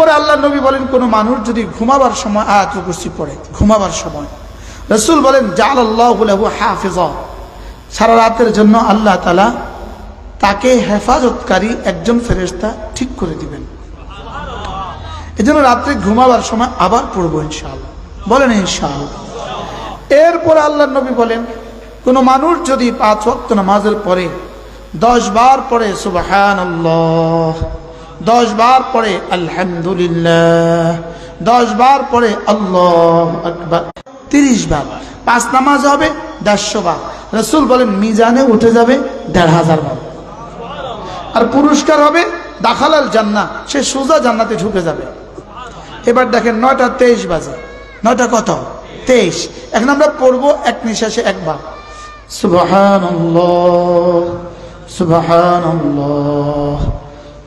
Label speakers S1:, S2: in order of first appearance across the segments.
S1: এরপরে আল্লাহ নবী বলেন, কোনো মানুষ যদি ঘুমাবার সময় আয়াত কুরসি পড়ে, ঘুমাবার সময়। রসুল বলেন জাল আল্লাহ হাফিজ। সারা রাতের জন্য আল্লাহ তালা তাকে হেফাজতকারী একজন ফেরেস্তা ঠিক করে দিবেন। এজন্য রাত্রে ঘুমাবার সময় আবার পড়ব ইনশাআল্লাহ। বলেন ইনশাআল্লাহ। এরপর আল্লাহ নবী বলেন, কোন মানুষ যদি পাঁচ ওয়াক্ত নামাজের পরে দশ বার পরে সুবাহান দশ বার পরে আলহামদুলিল্লাহ। দশ বার পরে আল্লাহ আকবার। তিরিশ বার। পাঁচ নামাজ হবে, দেড়শো বার। রসুল বলেন, মিজানে উঠে যাবে, দেড় হাজার বার। আর পুরস্কার হবে, দাখালাল জান্না সে সোজা জান্নাতে ঢুকে যাবে। এবার দেখেন, নয়টা তেইশ বাজে। নয়টা কত? তেইশ। এখন আমরা পড়ব, এক নিঃশ্বাসে একবার সুবহান সুবহান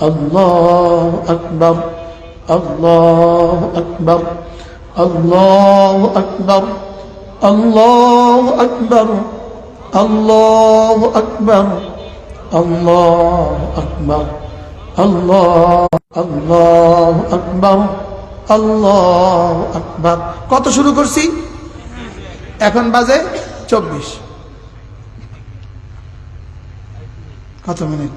S1: الله أكبر الله أكبر الله أكبر الله أكبر الله أكبر الله أكبر الله الله أكبر الله أكبر কত শুরু করছি এখন বাজে চব্বিশ কত মিনিট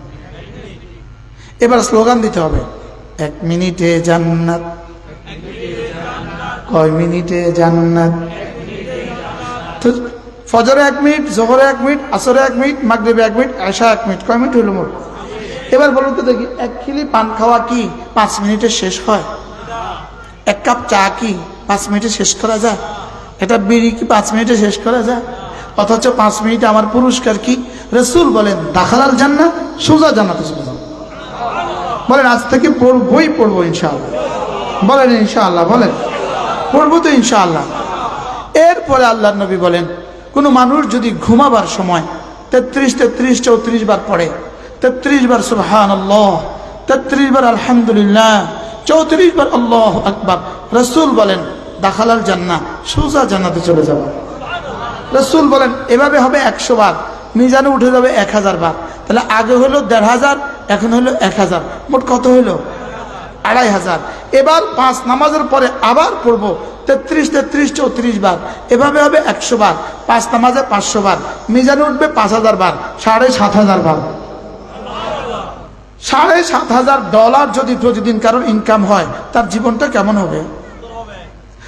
S1: এবার স্লোগান দিতে হবে। এক মিনিটে জান্নাত। কয় মিনিটে জান্নাত? ফজরে এক মিনিট, জোহরে এক মিনিট, আসরে এক মিনিট, মাগরিবে এক মিনিট আশা এক মিনিট, কয় মিনিট হইল মোট? এবার বলুন তো দেখি, এক খিলি পান খাওয়া কি পাঁচ মিনিটে শেষ হয়? এক কাপ চা কি পাঁচ মিনিটে শেষ করা যায়? এটা বিড়ি কি পাঁচ মিনিটে শেষ করা যায়? অথচ পাঁচ মিনিটে আমার পুরস্কার কি? রসুল বলেন, দাখালাল জান্না সোজা জান্নাতে চলে বলেন, আজ থেকে পড়বই পড়ব ইনশাআল্লাহ। বলেন ইনশাআল্লাহ, বলেন। পড়ব তো ইনশাআল্লাহ। এরপরে আল্লাহ নবী বলেন, কোনো মানুষ যদি ঘুমাবার সময় তেত্রিশ তেত্রিশ চৌত্রিশ বার পড়ে, তেত্রিশ বার সুবহান আল্লাহ তেত্রিশ বার আলহামদুলিল্লাহ, চৌত্রিশ বার আল্লাহ আকবার, রসুল বলেন, দাখালাল জান্না সোজা জান্নাতে চলে যাবে। রসুল বলেন, এভাবে হবে একশো বার, মিজানে উঠে যাবে এক হাজার বার, তাহলে আগে হলো দেড় হাজার এখন হলো এক হাজার। মোট কত হলো আড়াই হাজার। এবার পাঁচ নামাজের পরে আবার পড়ব। তেত্রিশ তেত্রিশ, চৌত্রিশ বার। এভাবে হবে একশো বার। পাঁচ নামাজে পাঁচশো বার। মিজানে উঠবে পাঁচ হাজার বার। সাড়ে সাত হাজার বার। সাড়ে সাত হাজার ডলার যদি প্রতিদিন কারোর ইনকাম হয়, তার জীবনটা কেমন হবে?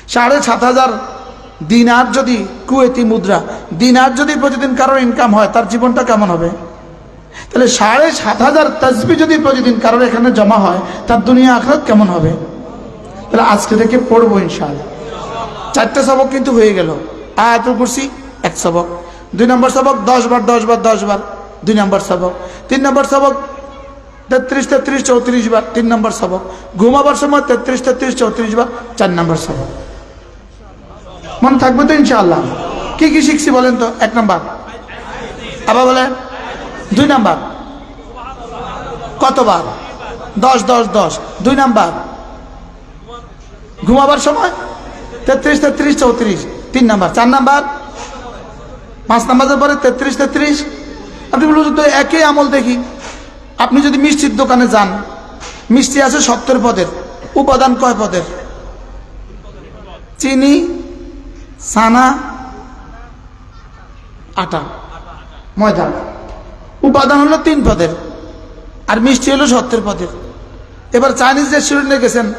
S1: সাড়ে সাত হাজার দিনার যদি কুয়েতি মুদ্রা, দিনার যদি প্রতিদিন কারোর ইনকাম হয়, তার জীবনটা কেমন হবে? তাহলে সাড়ে সাত হাজার তসবি যদি প্রতিদিন কারোর এখানে জমা হয়, তার দুনিয়া আখরাত কেমন হবে? তাহলে আজকে থেকে পড়ব ইনশাআল্লাহ। চারটে সবক কিন্তু হয়ে গেল। আয়াতুল কুরসি, এক সবক। দুই নম্বর সবক, দশ বার দশ বার দশ বার। দুই নম্বর সবক। তিন নম্বর সবক, তেত্রিশ তেত্রিশ, চৌত্রিশ বার। তিন নম্বর সবক। ঘুমাবার সময় তেত্রিশ তেত্রিশ, চৌত্রিশ বার। চার নম্বর সবক। মনে থাকবে তো ইনশাআল্লাহ? কি কি শিখছি বলেন তো? এক নম্বর। আবার বলেন। দুই নাম্বার। কতবার? দশ দশ দশ। দুই নাম্বার। ঘুমাবার সময়? তেত্রিশ তেত্রিশ, চৌত্রিশ। তিন নাম্বার। চার নাম্বার। পাঁচ নাম্বারের পরে তেত্রিশ তেত্রিশ। আপনি বলুন তো, একই আমল দেখি। আপনি যদি মিষ্টির দোকানে যান, মিষ্টি আছে সত্তর পদের। উপাদান কয় পদের? চিনি সানা আটা, ময়দা। উপাদান হলো তিন পদের, আর মিষ্টি হলো সত্তর পদের। এবার চাইনিজ রেস্টুরেন্টে গেছেন,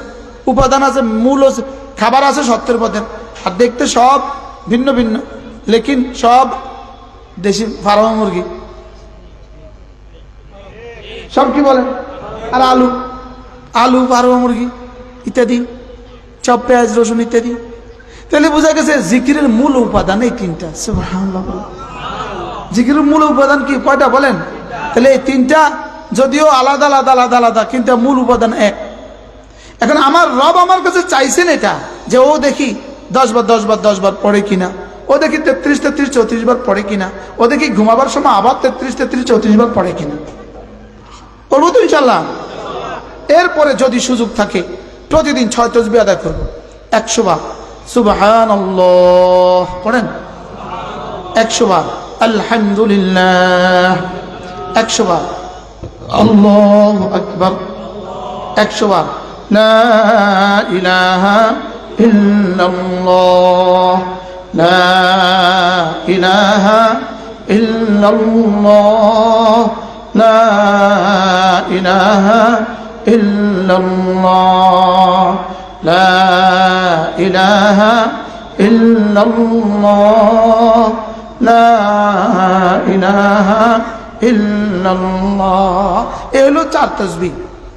S1: উপাদান আছে, মূল হচ্ছে- খাবার আছে সত্তর পদের। আর দেখতে সব ভিন্ন ভিন্ন, লেকিন সব দেশি ফার্মা মুরগি। সব কি বলেন? আর আলু আলু ফার্মা মুরগি ইত্যাদি, চপ, পেঁয়াজ, রসুন ইত্যাদি। তাহলে বোঝা গেছে জিকিরের মূল উপাদান এই তিনটা। বলেন। জিকিরের মূল উপাদান কি? কয়টা বলেন? তাহলে এই তিনটা যদিও আলাদা আলাদা আলাদা আলাদা, কিন্তু মূল উপাদান এক। এখন আমার রব আমার কাছে চাইছেন এটা, যে ও দেখি দশ বার দশ বার দশ বার পড়ে কিনা। ও দেখি তেত্রিশ তেত্রিশ, চৌত্রিশ বার পড়ে কিনা। ও দেখি ঘুমাবার সময় আবার তেত্রিশ তেত্রিশ, চৌত্রিশ বার পড়ে কিনা। করব তো ইনশাল্লাহ এরপরে যদি সুযোগ থাকে, প্রতিদিন ছয় তসবি আদায় করব। একশো বার। সুবাহান পড়েন? একশো বার। আলহামদুলিল্লাহ একশো বার আল্লাহ আকবর একশো বার লা ইলাহা ইল্লাল্লাহ লা ইলাহা ইল্লাল্লাহ লা ইলাহা ইল্লাল্লাহ লা ইলাহা ইল্লাল্লাহ লা ইলাহা ইল্লাল্লাহ। এ হলো চার তসবি।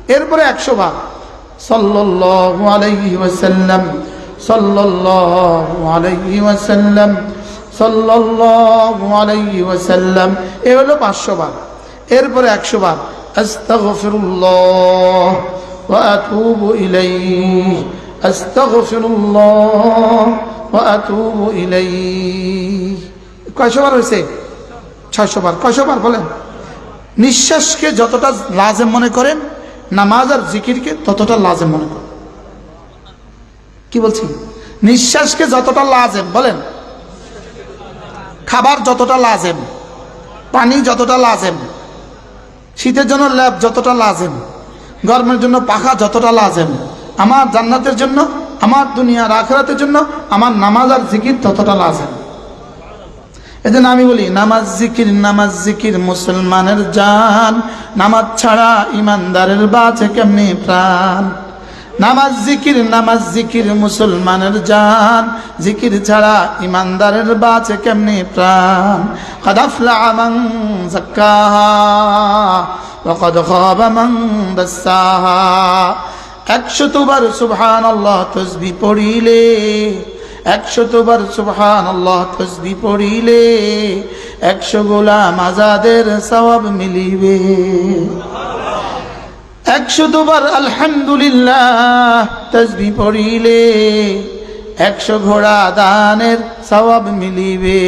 S1: এরপরে একশো বার সাল্লাল্লাহু আলাইহি ওয়াসাল্লাম। সাল্লাল্লাহু আলাইহি ওয়াসাল্লাম। সাল্লাল্লাহু আলাইহি ওয়াসাল্লাম। এ হলো পাঁচশো বার এরপরে একশো বার আস্তাগফিরুল্লাহ ওয়া আতুবু ইলাইহি। আস্তাগফিরুল্লাহ ওয়া আতুবু ইলাইহি। কয়শো বার হয়েছে? ছয়শো বার কয়শো বার বলেন? নিঃশ্বাসকে যতটা লাজেম মনে করেন, নামাজ আর জিকিরকে ততটা লাজেম মনে করেন। কি বলছি? নিঃশ্বাসকে যতটা লাজেম, বলেন। খাবার যতটা লাজেম, পানি যতটা লাজেম, শীতের জন্য ল্যাব যতটা লাজেম, গরমের জন্য পাখা যতটা লাজেম, আমার জান্নাতের জন্য, আমার দুনিয়া আখরাতের জন্য, আমার নামাজ আর জিকির ততটা লাজেম। এই জন্য আমি বলি, নামাজ জিকির নামাজ জিকির মুসলমানের জান। নামাজ ছাড়া ইমানদারের বাঁচে কেমনি প্রাণ? নামাজ জিকির নামাজ জিকির মুসলমানের জান। জিকির ছাড়া ইমানদারের বাঁচে কেমনি প্রাণ? কদাফলা মান জাক্কাহা মান দাসাহা একশতবার সুবহানাল্লাহ তাসবিহ পড়িলে একশতবার সুবহান আল্লাহ তসবি পড়িলে একশো গোলাম আজাদের সওয়াব মিলিবে। একশতবার আলহামদুলিল্লাহ তসবি পড়িলে একশো ঘোড়া দানের সওয়াব মিলিবে।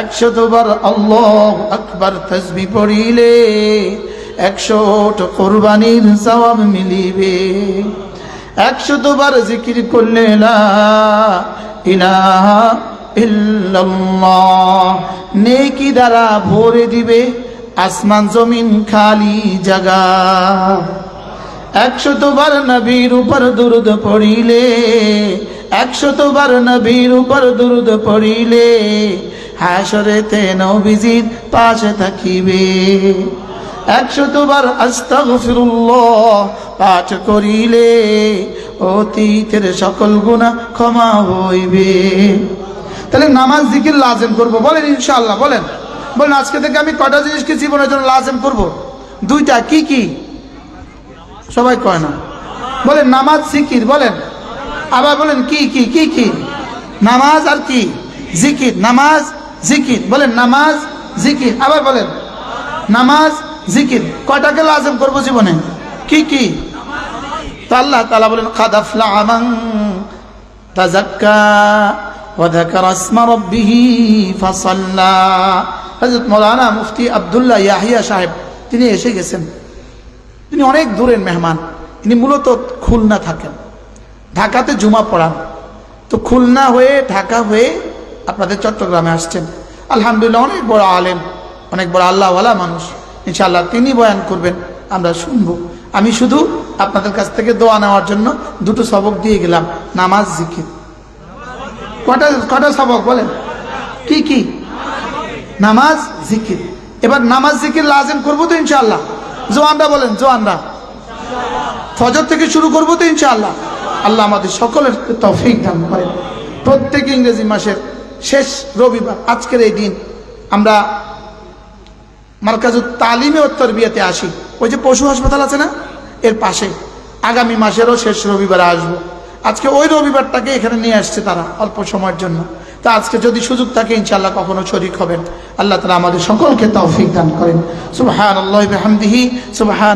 S1: একশতবার আল্লাহ আকবার তসবি পড়িলে একশো কোরবানির সওয়াব মিলিবে। একশো দুবার জিকির করলে নেকি দ্বারা ভরে দিবে আসমান জমিন খালি জাগা। একশো বার নবীর উপর দুরুদ পড়িলে, একশো বার নবীর উপর দুরুদ পড়িলে, হাসরেতে নবীজির পাশে থাকিবে। একশো বার আস্তাগফিরুল্লাহ পাঠ করিলে অতীতের সকল গুণা ক্ষমা হইবে। তাহলে নামাজ জিকির লাজেম করব, বলেন ইনশাআল্লাহ, বলেন। বলেন, আজকে থেকে আমি কটা জিনিসকে জীবনের জন্য লাজেম করব? দুইটা, কি কি? সবাই কয় না। বলেন, নামাজ জিকির, বলেন। আবার বলেন, কি কি কি কি? নামাজ আর কি? জিকির, নামাজ, জিকির। বলেন, নামাজ, জিকির। আবার বলেন, নামাজ জিকির কয়টাকে লাজেম করবো জীবনে কি কি তা আল্লাহ তালা বলেন খাদাফলা আমাং তাজাক্কা وذكر اسم ربه فصلى হযরত মাওলানা মুফতি আব্দুল্লাহ ইয়াহিয়া সাহেব তিনি এসে গেছেন তিনি অনেক দূরের মেহমান তিনি মূলত খুলনা থাকেন ঢাকাতে জুমা পড়ান তো খুলনা হয়ে ঢাকা হয়ে আপনাদের চট্টগ্রামে আসছেন আলহামদুলিল্লাহ অনেক বড় আলেম অনেক বড় আল্লাহওয়ালা মানুষ ইনশাআল্লাহ তিনি বয়ান করবেন, আমরা শুনব। আমি শুধু আপনাদের কাছ থেকে দোয়া নেওয়ার জন্য দুটো সবক দিয়ে গেলাম, নামাজ, জিকির। কটা কটা সবক বলেন? কি কি? নামাজ, জিকির। এবার নামাজ, জিকির লাজেম করব তো ইনশাআল্লাহ। জোয়ানরা বলেন, জোয়ানরা। ফজর থেকে শুরু করব তো ইনশাআল্লাহ। আল্লাহ আমাদের সকলের তৌফিক দান করেন। প্রত্যেক ইংরেজি মাসের শেষ রবিবার, আজকের এই দিন আমরা মার্কাজুত তালিমে উত্তর বিয়েতে আসি। ওই যে পশু হাসপাতাল আছে না? এর পাশে। আগামী মাসেরও শেষ রবিবার আসব। আজকে ওই রবিবারটাকে এখানে নিয়ে আসছে তারা, অল্প সময়ের জন্য। তা আজকে যদি সুযোগ থাকে ইনশাল্লাহ কখনো শরিক হবেন। আল্লাহ তালা আমাদের সকলকে তৌফিক দান করেন। সুবাহ